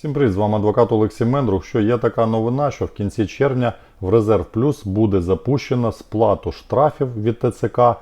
Всім привіт, з вами адвокат Олексій Мендрух. Що є така новина, що в кінці червня в Резерв Плюс буде запущено сплату штрафів від ТЦК. е,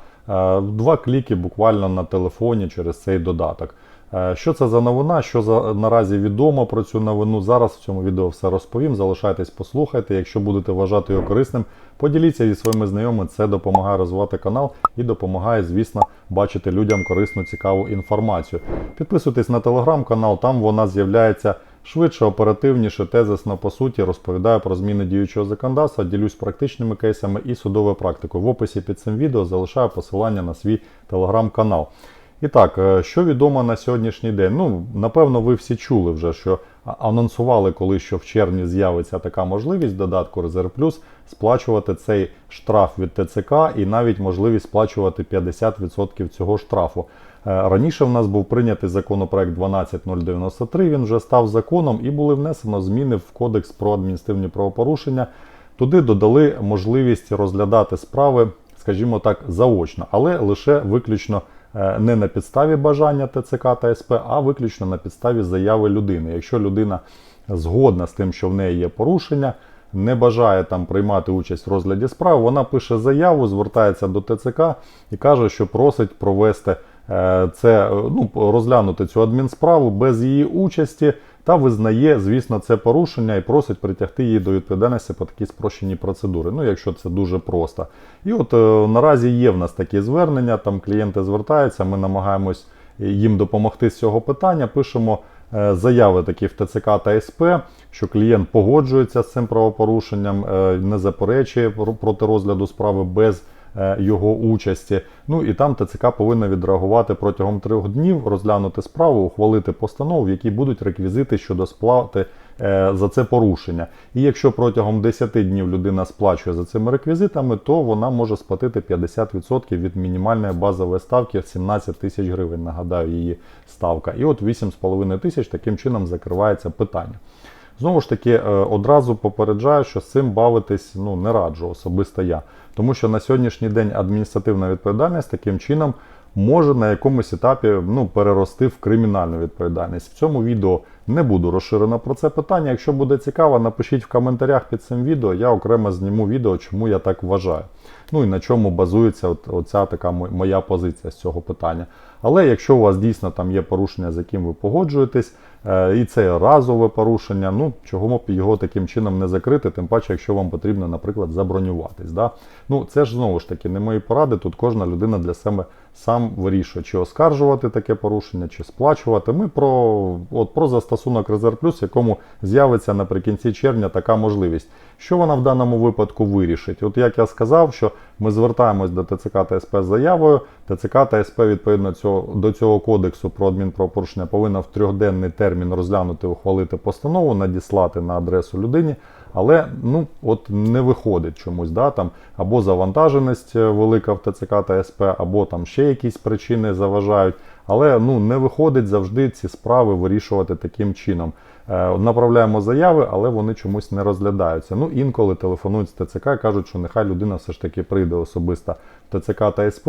Два кліки буквально на телефоні через цей додаток. Е, Що це за новина? Що за наразі відомо про цю новину? Зараз в цьому відео все розповім. Залишайтесь, послухайте. Якщо будете вважати його корисним, поділіться зі своїми знайомими. Це допомагає розвивати канал і допомагає, звісно, бачити людям корисну, цікаву інформацію. Підписуйтесь на телеграм-канал, там вона з'являється швидше, оперативніше, тезисно по суті, розповідаю про зміни діючого законодавства, ділюсь практичними кейсами і судовою практикою. В описі під цим відео залишаю посилання на свій телеграм-канал. І так, е, що відомо на сьогоднішній день? Ну, напевно, ви всі чули вже, що анонсували, коли що в червні з'явиться така можливість додатку Резерв Плюс сплачувати цей штраф від ТЦК і навіть можливість сплачувати 50% цього штрафу. Е, Раніше в нас був прийнятий законопроект 12093, він вже став законом і були внесено зміни в Кодекс про адміністративні правопорушення. Туди додали можливість розглядати справи, скажімо так, заочно, але лише виключно е, не на підставі бажання ТЦК та СП, а виключно на підставі заяви людини. Якщо людина згодна з тим, що в неї є порушення, не бажає там приймати участь в розгляді справи, вона пише заяву, звертається до ТЦК і каже, що просить провести е, це, е, ну, розглянути цю адмінсправу без її участі та визнає, звісно, це порушення і просить притягти її до відповідальності по такій спрощеній процедурі. Ну, якщо це дуже просто. І от е, наразі є в нас такі звернення, там клієнти звертаються, ми намагаємось їм допомогти з цього питання. Пишемо заяви такі в ТЦК та СП, що клієнт погоджується з цим правопорушенням, е, не заперечує про- проти розгляду справи без е, його участі. Ну і там ТЦК повинна відреагувати протягом трьох днів, розглянути справу, ухвалити постанову, в якій будуть реквізити щодо сплати е, за це порушення. І якщо протягом 10 днів людина сплачує за цими реквізитами, то вона може сплатити 50% від мінімальної базової ставки 17 тисяч гривень. Нагадаю, її ставка. І от 8,5 тисяч таким чином закривається питання. Знову ж таки, е, одразу попереджаю, що з цим бавитись ну, не раджу особисто я. Тому що на сьогоднішній день адміністративна відповідальність таким чином може на якомусь етапі ну, перерости в кримінальну відповідальність. В цьому відео не буду розширено про це питання. Якщо буде цікаво, напишіть в коментарях під цим відео. Я окремо зніму відео, чому я так вважаю. Ну і на чому базується от, оця така моя позиція з цього питання. Але якщо у вас дійсно там є порушення, з яким ви погоджуєтесь, е, і це разове порушення, ну чого б його таким чином не закрити, тим паче, якщо вам потрібно, наприклад, забронюватись. Да? Ну це ж знову ж таки не мої поради. Тут кожна людина для себе сам вирішує, чи оскаржувати таке порушення, чи сплачувати. Ми про, от, про застосунок Резерв Плюс, якому з'явиться наприкінці червня така можливість. Що вона в даному випадку вирішить? От як я сказав, що ми звертаємось до ТЦК та СП з заявою. ТЦК та СП відповідно цього, до цього кодексу про адмінправопорушення повинна в трьохденний термін розглянути, ухвалити постанову, надіслати на адресу людині. Але ну от не виходить чомусь, да, там або завантаженість е, велика в ТЦК та СП, або там ще якісь причини заважають. Але ну не виходить завжди ці справи вирішувати таким чином. Е, Направляємо заяви, але вони чомусь не розглядаються. Ну інколи телефонують з ТЦК кажуть, що нехай людина все ж таки прийде особисто в ТЦК та СП.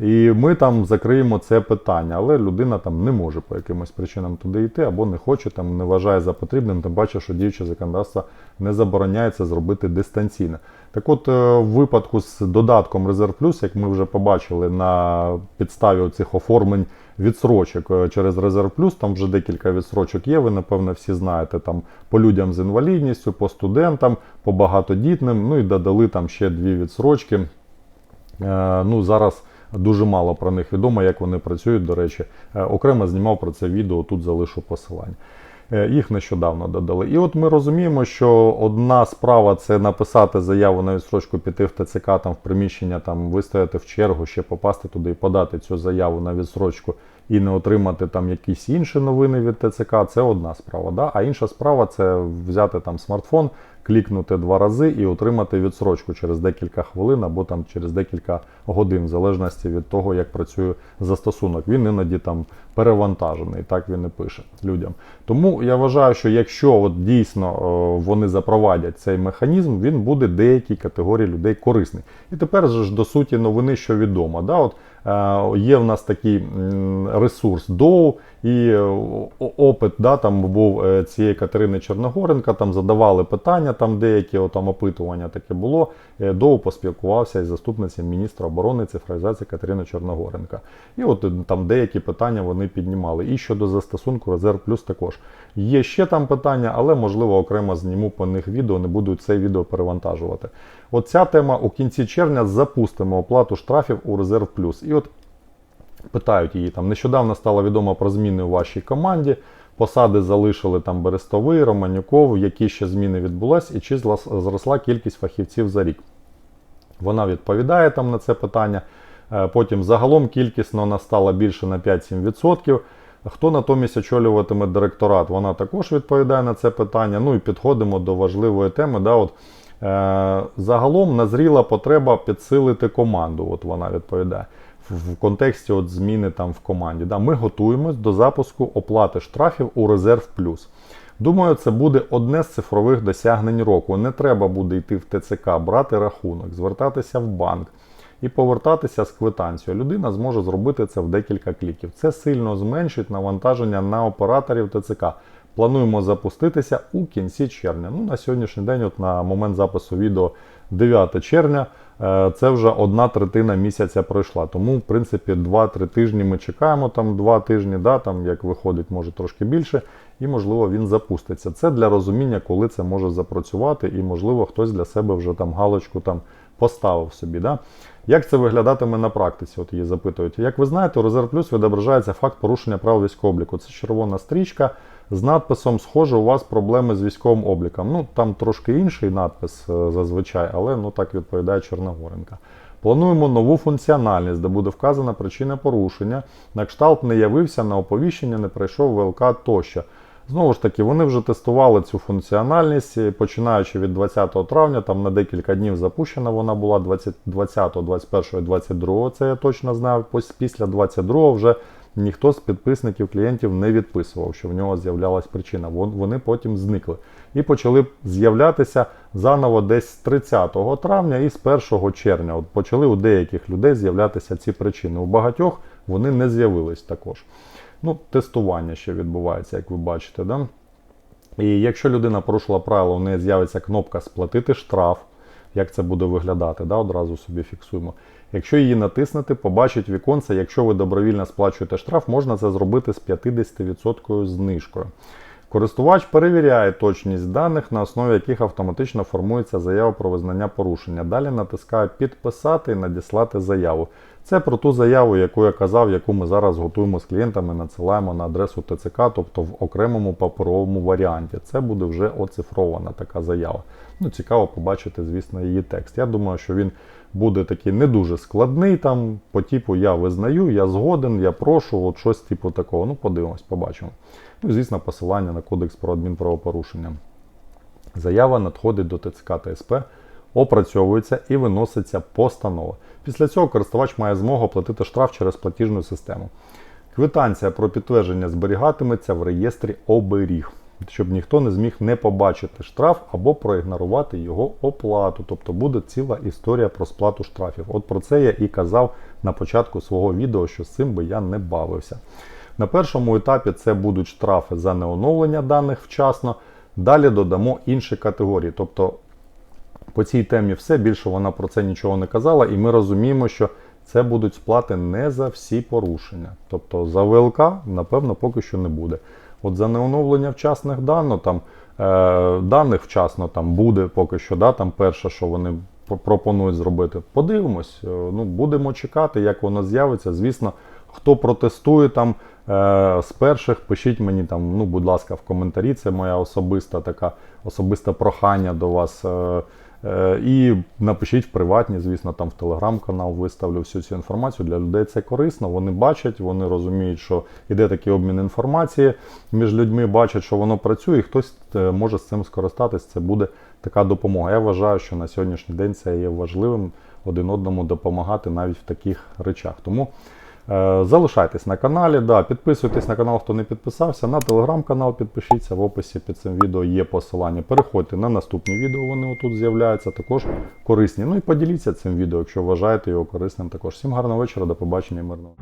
І ми там закриємо це питання, але людина там не може по якимось причинам туди йти, або не хоче, там не вважає за потрібним, тим паче, що діюче законодавство не забороняє це зробити дистанційно. Так от, е, в випадку з додатком Резерв Плюс, як ми вже побачили на підставі цих оформлень відсрочок е, через Резерв Плюс, там вже декілька відсрочок є, ви напевно всі знаєте, там по людям з інвалідністю, по студентам, по багатодітним, ну і додали там ще дві відсрочки. Е, Ну, зараз дуже мало про них відомо, як вони працюють. До речі, Е, окремо знімав про це відео, тут залишу посилання. Е, Їх нещодавно додали. І от ми розуміємо, що одна справа це написати заяву на відсрочку, піти в ТЦК, там в приміщення, там вистояти в чергу, ще попасти туди і подати цю заяву на відсрочку і не отримати там якісь інші новини від ТЦК. Це одна справа. Да? А інша справа це взяти там смартфон, клікнути два рази і отримати відсрочку через декілька хвилин або там через декілька годин, в залежності від того, як працює застосунок. Він іноді там перевантажений, так він і пише людям. Тому я вважаю, що якщо от дійсно вони запровадять цей механізм, він буде деякій категорії людей корисний. І тепер ж до суті новини, що відомо. Да? От Е, Є в нас такий ресурс ДОУ і е, опит да, там був е, цієї Катерини Чорногоренка, там задавали питання, там деякі там опитування таке було. Е, ДОУ поспілкувався із заступницею міністра оборони цифровізації Катерини Чорногоренка. І от е, там деякі питання вони піднімали. І щодо застосунку Резерв Плюс також. Є ще там питання, але можливо окремо зніму по них відео, не буду це відео перевантажувати. От ця тема у кінці червня запустимо оплату штрафів у Резерв Плюс. І от питають її там. Нещодавно стало відомо про зміни у вашій команді. Посади залишили там Берестовий, Романюков, які ще зміни відбулись, і чи зросла кількість фахівців за рік. Вона відповідає там на це питання. Е, Потім загалом кількісно вона стала більше на 5-7%. Хто натомість очолюватиме директорат? Вона також відповідає на це питання. Ну і підходимо до важливої теми. Да, от, е, загалом назріла потреба підсилити команду. От вона відповідає в, контексті от зміни там в команді. Да, ми готуємось до запуску оплати штрафів у Резерв Плюс. Думаю, це буде одне з цифрових досягнень року. Не треба буде йти в ТЦК, брати рахунок, звертатися в банк і повертатися з квитанцією. Людина зможе зробити це в декілька кліків. Це сильно зменшить навантаження на операторів ТЦК. Плануємо запуститися у кінці червня. Ну, на сьогоднішній день, от на момент запису відео 9 червня, е, це вже одна третина місяця пройшла. Тому, в принципі, 2-3 тижні ми чекаємо, там 2 тижні, да, там, як виходить, може трошки більше, і можливо він запуститься. Це для розуміння, коли це може запрацювати, і можливо хтось для себе вже там галочку там поставив собі. Да? Як це виглядатиме на практиці? От її запитують. Як ви знаєте, у Резерв Плюс відображається факт порушення правил військового обліку. Це червона стрічка з надписом Схоже, у вас проблеми з військовим обліком. Ну там трошки інший надпис е, зазвичай, але ну так відповідає Чорногоренка. Плануємо нову функціональність, де буде вказана причина порушення. На кшталт не явився на оповіщення, не пройшов ВЛК тощо. Знову ж таки, вони вже тестували цю функціональність, починаючи від 20 травня, там на декілька днів запущена вона була 20, 20 21, 22, це я точно знаю. Після 22 вже ніхто з підписників клієнтів не відписував, що в нього з'являлась причина. Вони потім зникли. І почали з'являтися заново десь з 30 травня і з 1 червня. От почали у деяких людей з'являтися ці причини. У багатьох вони не з'явились також. Ну, тестування ще відбувається, як ви бачите. Да? І якщо людина порушила правила, у неї з'явиться кнопка Сплатити штраф. Як це буде виглядати, да? одразу собі фіксуємо. Якщо її натиснути, побачить віконце, якщо ви добровільно сплачуєте штраф, можна це зробити з 50% знижкою. Користувач перевіряє точність даних, на основі яких автоматично формується заява про визнання порушення. Далі натискає підписати і надіслати заяву. Це про ту заяву, яку я казав, яку ми зараз готуємо з клієнтами, надсилаємо на адресу ТЦК, тобто в окремому паперовому варіанті. Це буде вже оцифрована така заява. Ну, цікаво побачити, звісно, її текст. Я думаю, що він буде такий не дуже складний, там по типу я визнаю, я згоден, я прошу, от щось типу такого. Ну, подивимось, побачимо. Ну звісно, посилання на кодекс про адмінправопорушення. Заява надходить до ТЦК та СП, опрацьовується і виноситься постанова. Після цього користувач має змогу оплатити штраф через платіжну систему. Квитанція про підтвердження зберігатиметься в реєстрі оберіг, щоб ніхто не зміг не побачити штраф або проігнорувати його оплату. Тобто буде ціла історія про сплату штрафів. От про це я і казав на початку свого відео, що з цим би я не бавився. На першому етапі це будуть штрафи за неоновлення даних вчасно. Далі додамо інші категорії. Тобто по цій темі все більше вона про це нічого не казала, і ми розуміємо, що це будуть сплати не за всі порушення. Тобто за ВЛК, напевно, поки що не буде. От за неоновлення вчасних даних, там, е, даних вчасно там буде поки що, да, там перше, що вони пропонують зробити. Подивимось, е, ну, будемо чекати, як воно з'явиться. Звісно, хто протестує там е, з перших, пишіть мені там, ну, будь ласка, в коментарі. Це моя особиста така особисте прохання до вас. Е, І напишіть в приватні, звісно, там в телеграм-канал виставлю всю цю інформацію. Для людей це корисно. Вони бачать, вони розуміють, що йде такий обмін інформації між людьми, бачать, що воно працює, і хтось е, може з цим скористатись. Це буде така допомога. Я вважаю, що на сьогоднішній день це є важливим один одному допомагати навіть в таких речах. Тому Е, Залишайтесь на каналі, да, підписуйтесь на канал, хто не підписався. На телеграм-канал підпишіться. В описі під цим відео є посилання. Переходьте на наступні відео, вони отут з'являються, також корисні. Ну і поділіться цим відео, якщо вважаєте його корисним. Також всім гарного вечора, до побачення мирного.